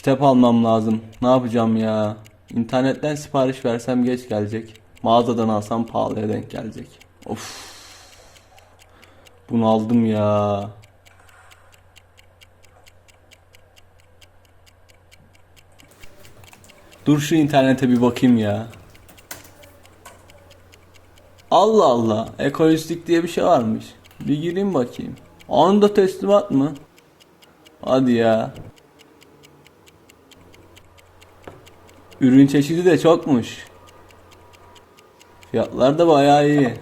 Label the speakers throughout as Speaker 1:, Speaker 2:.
Speaker 1: Kitap almam lazım. Ne yapacağım ya? İnternetten sipariş versem geç gelecek. Mağazadan alsam pahalıya denk gelecek. Of. Bunu aldım ya. Dur şu internete bir bakayım ya. Allah Allah. Ekolojik diye bir şey varmış. Bir gireyim bakayım. Anında teslimat mı? Hadi ya. Ürün çeşidi de çokmuş. Fiyatlar da bayağı iyi.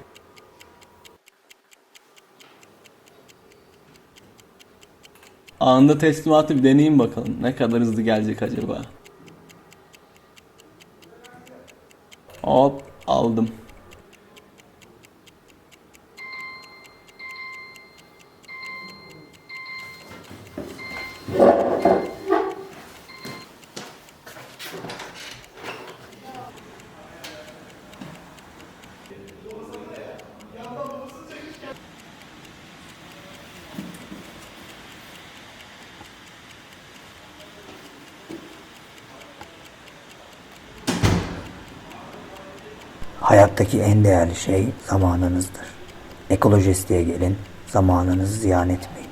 Speaker 1: Anında teslimatı bir deneyeyim bakalım. Ne kadar hızlı gelecek acaba? Hop aldım.
Speaker 2: Hayattaki en değerli şey zamanınızdır. Ekolojistiğe gelin, zamanınızı ziyan etmeyin.